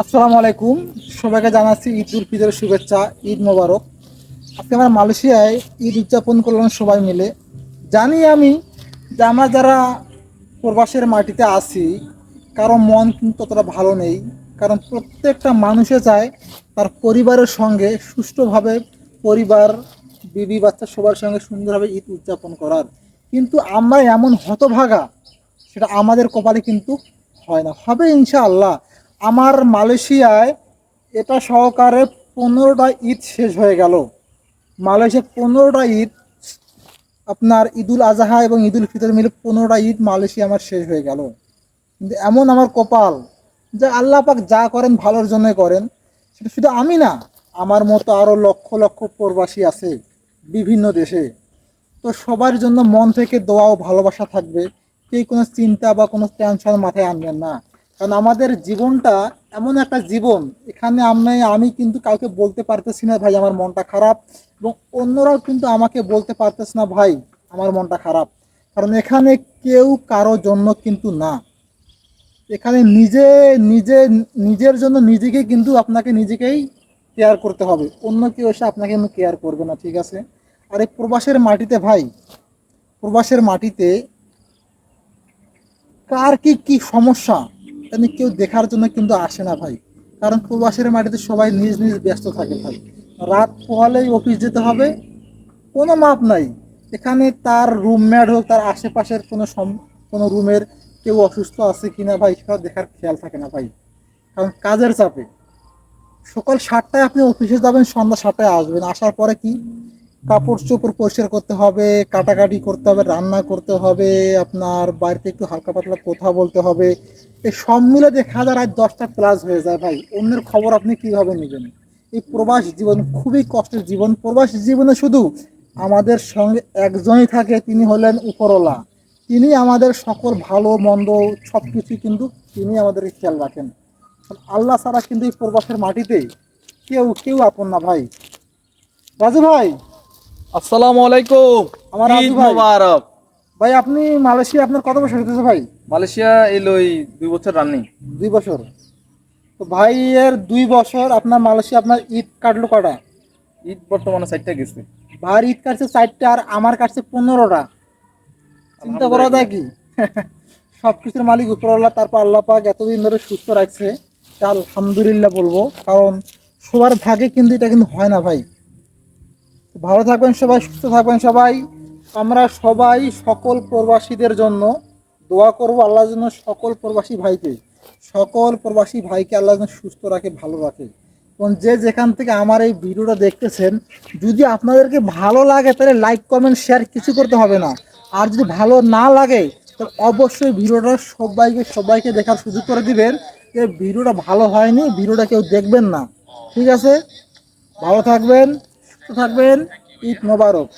আসসালামু আলাইকুম। সবাইকে জানাচ্ছি ঈদ উল ফিতরের শুভেচ্ছা, ঈদ মোবারক। আজকে আমরা মালয়েশিয়ায় ঈদ উদযাপন করলাম সবাই মিলে। জানি আমি যে আমরা যারা প্রবাসের মাটিতে আছি, কারও মন কিন্তু ততটা ভালো নেই। কারণ প্রত্যেকটা মানুষে চায় তার পরিবারের সঙ্গে সুষ্ঠুভাবে পরিবার, বিবি, বাচ্চা সবার সঙ্গে সুন্দরভাবে ঈদ উদযাপন করার। কিন্তু আমরা এমন হতভাগা, সেটা আমাদের কপালে কিন্তু হয় না। হবে ইনশাআল্লাহ। আমার মালয়েশিয়ায় এটা সহকারে পনেরোটা ঈদ শেষ হয়ে গেল। মালয়েশিয়া পনেরোটা ঈদ, আপনার ঈদুল আজহা এবং ঈদুল ফিতর মিলে পনেরোটা ঈদ মালয়েশিয়া আমার শেষ হয়ে গেল। কিন্তু এমন আমার কপাল যে আল্লাহ পাক যা করেন ভালোর জন্য করেন। সেটা শুধু আমি না, আমার মতো আরও লক্ষ লক্ষ প্রবাসী আছে বিভিন্ন দেশে। তো সবার জন্য মন থেকে দোয়া ও ভালোবাসা থাকবে। কেউ কোনো চিন্তা বা কোনো টেনশন মাথায় আনবেন না। কারণ আমাদের জীবনটা এমন একটা জীবন, এখানে আমি আমি কিন্তু কাউকে বলতে পারতেছি না, ভাই, আমার মনটা খারাপ। এবং অন্যরাও কিন্তু আমাকে বলতে পারতেছে না, ভাই, আমার মনটা খারাপ। কারণ এখানে কেউ কারও জন্য কিন্তু না। এখানে নিজে নিজে, নিজের জন্য নিজেকে কিন্তু আপনাকে নিজেকেই কেয়ার করতে হবে। অন্য কেউ এসে আপনাকে কিন্তু কেয়ার করবে না, ঠিক আছে? আর এই প্রবাসের মাটিতে, ভাই, প্রবাসের মাটিতে কার কি কি সমস্যা? এখানে কেউ দেখার জন্য কিন্তু আসে না ভাই। কারণ প্রবাসের মাটিতে সবাই নিজ নিজ ব্যস্ত থাকে ভাই। রাত পোহালেই অফিস যেতে হবে, কোনো মাপ নাই। এখানে তার রুমমেট হোক, তার আশেপাশের কোনো কোনো রুমের কেউ অসুস্থ আছে কি না ভাই, সেটা দেখার খেয়াল থাকে না ভাই। কারণ কাজের চাপে। সকাল সাতটায় আপনি অফিসে যাবেন, সন্ধ্যা সাতটায় আসবেন। আসার পরে কি? কাপড় চোপড় পরিষ্কার করতে হবে, কাটাকাটি করতে হবে, রান্না করতে হবে, আপনার বাড়িতে একটু হালকা পাতলা কথা বলতে হবে এই সব মিলে দেখা যায় রাত দশটা প্লাস হয়ে যায় ভাই অন্যের খবর আপনি কীভাবে নেবেন? এই প্রবাস জীবন খুবই কষ্টের জীবন। প্রবাস জীবনে শুধু আমাদের সঙ্গে একজনই থাকে তিনি হলেন উপরওয়ালা। তিনি আমাদের সকল ভালো মন্দ সব কিছু কিন্তু তিনি আমাদের খেয়াল রাখেন। আল্লাহ ছাড়া কিন্তু এই প্রবাসের মাটিতে কেউ কেউ আপন না ভাই। রাজু ভাই আসসালামু আলাইকুম। আমার। ভাই। আপনি মালয়েশিয়া আপনার কত বছর হতেছে ভাই? মালয়েশিয়া এলো এই দুই বছর রানিং দুই বছর। তো ভাই এর দুই বছর আপনার মালয়েশিয়া আপনার ঈদ কাটলো কটা? ঈদ বর্তমানে সাইডটা গেছে। ভাইয়ের ঈদ কাটছে চারটে আর আমার কাটছে পনেরোটা। চিন্তা করা যায় কি? সব কিছুর মালিক উপরওয়ালা তারপর আল্লাহ পাক এতদিন ধরে সুস্থ রাখছে তা আলহামদুলিল্লাহ বলব। কারণ সবার ভাগে কিন্তু এটা কিন্তু হয় না ভাই। ভালো থাকবেন সবাই সুস্থ থাকবেন সবাই। আমরা সবাই সকল প্রবাসীদের জন্য দোয়া করব আল্লাহর জন্য সকল প্রবাসী ভাইকে, সকল প্রবাসী ভাইকে আল্লাহ যেন সুস্থ রাখে, ভালো রাখে। এবং যে যেখান থেকে আমার এই ভিডিওটা দেখতেছেন, যদি আপনাদেরকে ভালো লাগে, তাহলে লাইক কমেন্ট শেয়ার কিছু করতে হবে না। আর যদি ভালো না লাগে, তাহলে অবশ্যই ভিডিওটা সবাইকে সবাইকে দেখার সুযোগ করে দিবেন যে ভিডিওটা ভালো হয়নি, ভিডিওটা কেউ দেখবেন না। ঠিক আছে? ভালো থাকবেন, সুস্থ থাকবেন। ঈদ মোবারক।